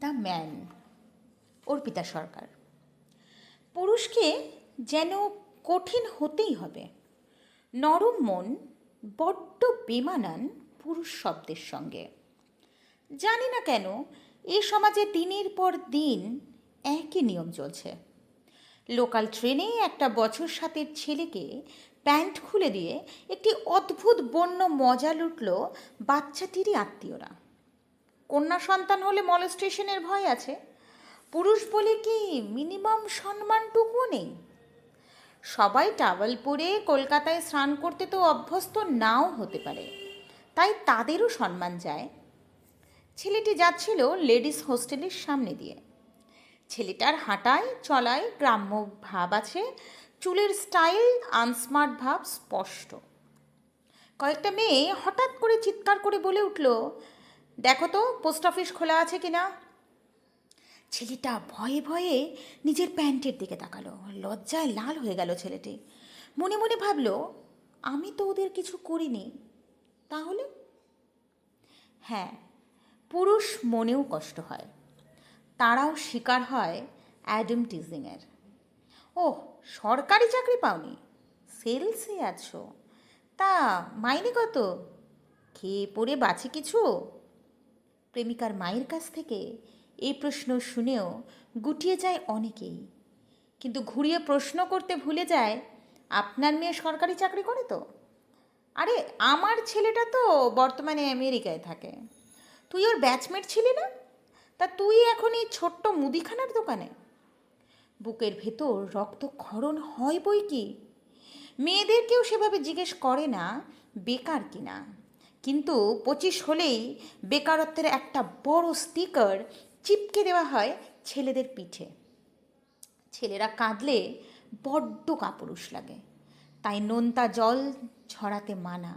The man, Arpita সরকার। পুরুষকে যেন কঠিন হতেই হবে। নরম মন, বড্ড বেমানান পুরুষ শব্দের সঙ্গে। জানি না কেন, এ সমাজে দিনের পর দিন একই নিয়ম চলছে। লোকাল ট্রেনে একটা বছর সাতের ছেলেকে প্যান্ট খুলে দিয়ে একটি অদ্ভুত বন্য মজা লুটল বাচ্চাটিরই আত্মীয়রা। কন্যা সন্তান হলে মলস্টেশনের ভয় আছে। পুরুষ বলে কি মিনিমাম সম্মানটুকুও নেই? সবাই টাওয়াল পরে কলকাতায় স্নান করতে তো অভ্যস্ত নাও হতে পারে। তাই তাদেরও সম্মান যায় ছেলেটি যাচ্ছিল লেডিস হোস্টেলের সামনে দিয়ে। ছেলেটার হাঁটায়, চলায় গ্রাম্য ভাব আছে। চুলের স্টাইল আনস্মার্ট ভাব স্পষ্ট। কয়েকটা মেয়ে হঠাৎ করে চিৎকার করে বলে উঠল দেখো তো, পোস্ট অফিস খোলা আছে কি না ছেলেটা ভয়ে ভয়ে নিজের প্যান্টের দিকে তাকালো। লজ্জায় লাল হয়ে গেল ছেলেটি। মনে মনে ভাবলো, আমি তো ওদের কিছু করিনি। তাহলে? হ্যাঁ পুরুষ মনেও কষ্ট হয়। তারাও শিকার হয় অ্যাডাম টিজিংয়ের। ও সরকারি চাকরি পাওনি? সেলসে আছো? তা মাইনে কত? খেয়ে পড়ে বাঁচে কিছু? প্রেমিকার মায়ের কাছ থেকে এই প্রশ্ন শুনেও গুটিয়ে যায় অনেকেই। কিন্তু ঘুরিয়ে প্রশ্ন করতে ভুলে যায়, আপনার মেয়ে সরকারি চাকরি করে তো? আরে, আমার ছেলেটা তো বর্তমানে আমেরিকায় থাকে। তুই ওর ব্যাচমেট ছিলি না? তা তুই এখন এই ছোট্ট মুদিখানার দোকানে? বুকের ভেতর রক্তক্ষরণ হয় বই কি? মেয়েদেরকেও সেভাবে জিজ্ঞেস করে না, বেকার কিনা? কিন্তু পঁচিশ হলেই বেকারত্বের একটা বড় স্টিকার চিপকে দেওয়া হয় ছেলেদের পিঠে। ছেলেরা কাঁদলে বড্ড কাপুরুষ লাগে। তাই নোনতা জল ছড়াতে মানা।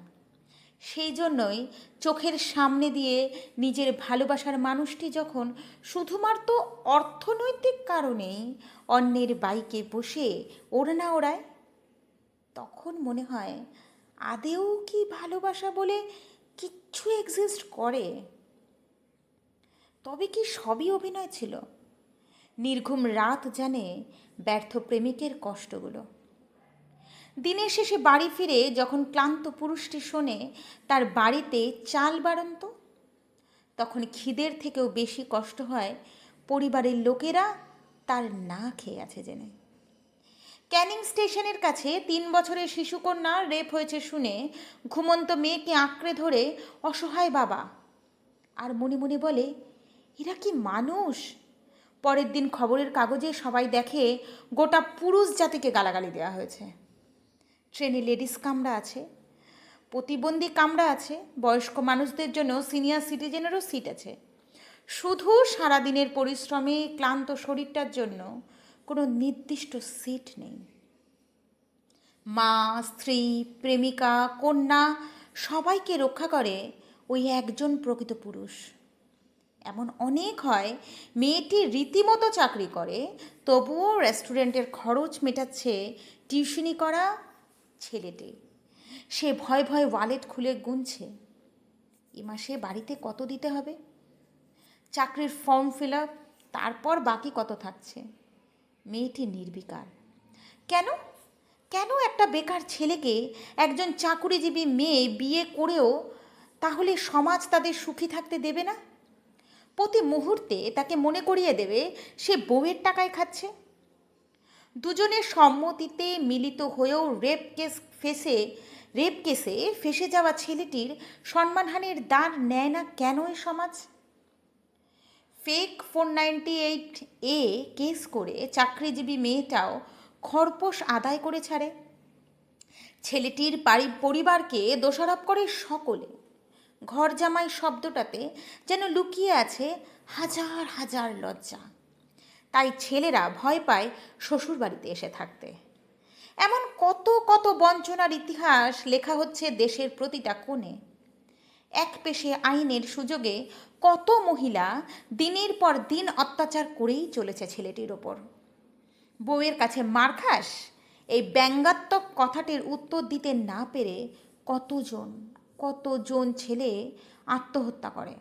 সেই জন্যই চোখের সামনে দিয়ে নিজের ভালোবাসার মানুষটি যখন শুধুমাত্র অর্থনৈতিক কারণেই অন্যের বাইকে বসে ওড়না ওড়ায়, তখন মনে হয় আদেও কি ভালোবাসা বলে কিচ্ছু এক্সিস্ট করে। তবে কি সবই অভিনয় ছিল? নির্ঘুম রাত জানে ব্যর্থ প্রেমিকের কষ্টগুলো। দিনের শেষে বাড়ি ফিরে যখন ক্লান্ত পুরুষটি শোনে, তার বাড়িতে চাল বাড়ন্ত, তখন খিদের থেকেও বেশি কষ্ট হয় পরিবারের লোকেরা তার না খেয়ে আছে জেনে। ক্যানিং স্টেশনের কাছে তিন বছরের শিশুকন্যা রেপ হয়েছে শুনে ঘুমন্ত মেয়েকে আঁকড়ে ধরে অসহায় বাবা। আর মনে মনে বলে, এরা কি মানুষ? পরের দিন খবরের কাগজে সবাই দেখে গোটা পুরুষ জাতিকে গালাগালি দেওয়া হয়েছে। ট্রেনে লেডিস কামরা আছে, প্রতিবন্ধী কামরা আছে, বয়স্ক মানুষদের জন্য সিনিয়র সিটিজেনেরও সিট আছে। শুধু সারাদিনের পরিশ্রমে ক্লান্ত শরীরটার জন্য কোনো নির্দিষ্ট সিট নেই। মা, স্ত্রী, প্রেমিকা, কন্যা সবাইকে রক্ষা করে ওই একজন প্রকৃত পুরুষ। এমন অনেক হয়, মেয়েটি রীতিমতো চাকরি করে, তবুও রেস্টুরেন্টের খরচ মেটাচ্ছে টিউশনি করা ছেলেটি। সে ভয় ভয় ওয়ালেট খুলে গুনছে। এ মাসে বাড়িতে কত দিতে হবে? চাকরির ফর্ম ফিল আপ, তারপর বাকি কত থাকছে? মেয়েটি নির্বিকার। কেন? কেন একটা বেকার ছেলেকে একজন চাকুরিজীবী মেয়ে বিয়ে করেও তাহলে সমাজ তাদের সুখী থাকতে দেবে না? প্রতি মুহূর্তে তাকে মনে করিয়ে দেবে, সে বউয়ের টাকায় খাচ্ছে। দুজনের সম্মতিতে মিলিত হয়েও রেপ কেস ফেসে, রেপ কেসে ফেসে যাওয়া ছেলেটির সম্মানহানির দাঁড় নেয় না কেন এই সমাজ? Fake four ninety eight A case করে চাকরিজীবী মেয়েটাও খরপোশ আদায় করে ছাড়ে। ছেলেটির পরিবারকে দোষারোপ করে সকলে। ঘর জামাই শব্দটাতে যেন লুকিয়ে আছে হাজার হাজার লজ্জা। তাই ছেলেরা ভয় পায় শ্বশুরবাড়িতে এসে থাকতে। এমন কত কত বঞ্চনার ইতিহাস লেখা হচ্ছে দেশের প্রতিটা কোণে। এক পেশে আইনের সুযোগে কত মহিলা দিনের পর দিন অত্যাচার করেই চলেছে ছেলেটির ওপর? বউয়ের কাছে মার খাস? এই ব্যঙ্গাত্মক কথাটির উত্তর দিতে না পেরে কতজন কতজন ছেলে আত্মহত্যা করে?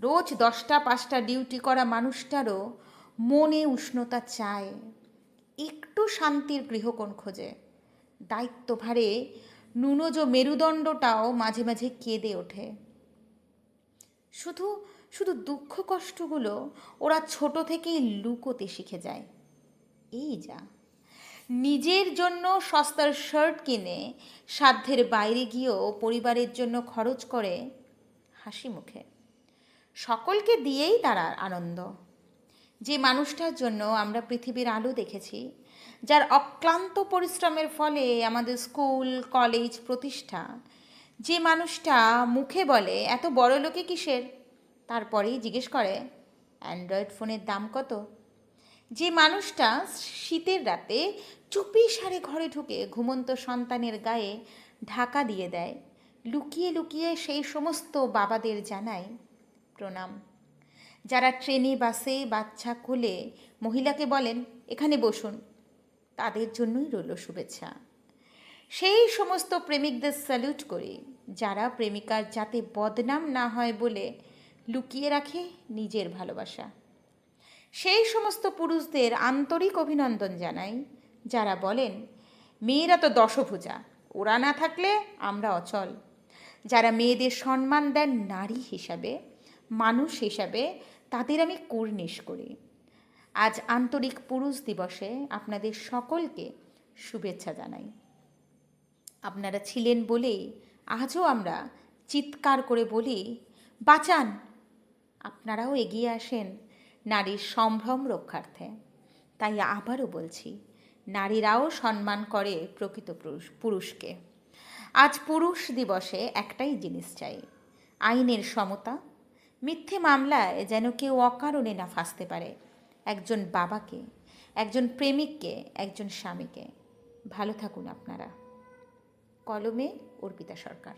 রোজ দশটা পাঁচটা ডিউটি করা মানুষটারও মনে উষ্ণতা চায়। একটু শান্তির গৃহকোণ খোঁজে। দায়িত্বভারে নুনজ মেরুদণ্ডটাও মাঝে মাঝে কেঁদে ওঠে। শুধু শুধু দুঃখ কষ্টগুলো ওরা ছোট থেকেই লুকোতে শিখে যায়। এই যা, নিজের জন্য সস্তার শার্ট কিনে সাধ্যের বাইরে গিয়েও পরিবারের জন্য খরচ করে হাসি মুখে। সকলকে দিয়েই তারা আনন্দ। যে মানুষটার জন্য আমরা পৃথিবীর আলো দেখেছি, যার অক্লান্ত পরিশ্রমের ফলে আমাদের স্কুল, কলেজ প্রতিষ্ঠা যে মানুষটা মুখে বলে, এত বড় লোকে কিসের? তারপরেই জিজ্ঞেস করে, অ্যান্ড্রয়েড ফোনের দাম কত? যে মানুষটা শীতের রাতে চুপি সারে ঘরে ঢুকে ঘুমন্ত সন্তানের গায়ে ঢাকা দিয়ে দেয়, লুকিয়ে লুকিয়ে সেই সমস্ত বাবাদের জানায় প্রণাম। যারা ট্রেনে, বাসে, বাচ্চা কোলে মহিলাকে বলেন, এখানে বসুন। তাদের জন্যই রইল শুভেচ্ছা। সেই সমস্ত প্রেমিকদের স্যালুট করি যারা প্রেমিকার যাতে বদনাম না হয় বলে লুকিয়ে রাখে নিজের ভালোবাসা। সেই সমস্ত পুরুষদের আন্তরিক অভিনন্দন জানাই, যারা বলেন, মেয়েরা তো দশভুজা, ওরা না থাকলে আমরা অচল। যারা মেয়েদের সম্মান দেন নারী হিসাবে মানুষ হিসাবে তাদের আমি কুর্নিশ করি। আজ আন্তরিক পুরুষ দিবসে আপনাদের সকলকে শুভেচ্ছা জানাই। আপনারা ছিলেন বলেই আজও আমরা চিৎকার করে বলি, বাঁচান! আপনারাও এগিয়ে আসেন নারীর সম্ভ্রম রক্ষার্থে। তাই আবারও বলছি, নারীরাও সম্মান করে প্রকৃত পুরুষ, পুরুষকে। আজ পুরুষ দিবসে একটাই জিনিস চাই, আইনের সমতা মিথ্যে মামলায় যেন কেউ অকারণে না ফাঁসতে পারে। একজন বাবাকে, একজন প্রেমিককে, একজন স্বামীকে। ভালো থাকুন আপনারা। কলমে অর্পিতা সরকার।